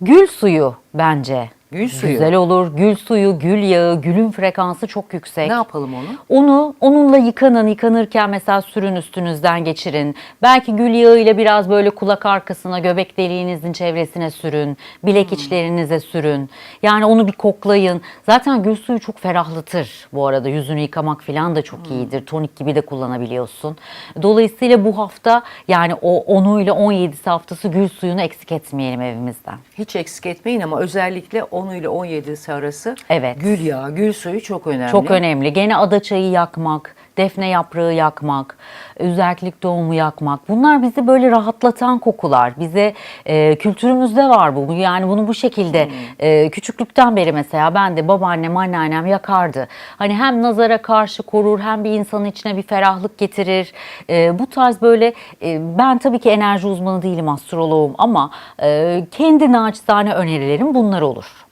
Gül suyu bence. Gül suyu. Güzel olur. Gül suyu, gül yağı, gülün frekansı çok yüksek. Ne yapalım onu? Onu onunla yıkanın, yıkanırken mesela sürün üstünüzden geçirin. Belki gül yağı ile biraz böyle kulak arkasına, göbek deliğinizin çevresine sürün. Bilek içlerinize sürün. Yani onu bir koklayın. Zaten gül suyu çok ferahlatır bu arada. Yüzünü yıkamak falan da çok iyidir. Tonik gibi de kullanabiliyorsun. Dolayısıyla bu hafta yani o 10'u ile 17'si haftası gül suyunu eksik etmeyelim evimizden. Hiç eksik etmeyin ama özellikle 10 ile 17'si arası Evet. gül yağı, gül suyu çok önemli. Çok önemli. Gene adaçayı yakmak, defne yaprağı yakmak, özellik doğumu yakmak. Bunlar bizi böyle rahatlatan kokular. Bize e, kültürümüzde var bu. Yani bunu bu şekilde e, küçüklükten beri mesela ben de babaannem, anneannem yakardı. Hani hem nazara karşı korur hem bir insanın içine bir ferahlık getirir. E, bu tarz böyle e, ben tabii ki enerji uzmanı değilim, astroloğum ama e, kendi naçizane önerilerim bunlar olur.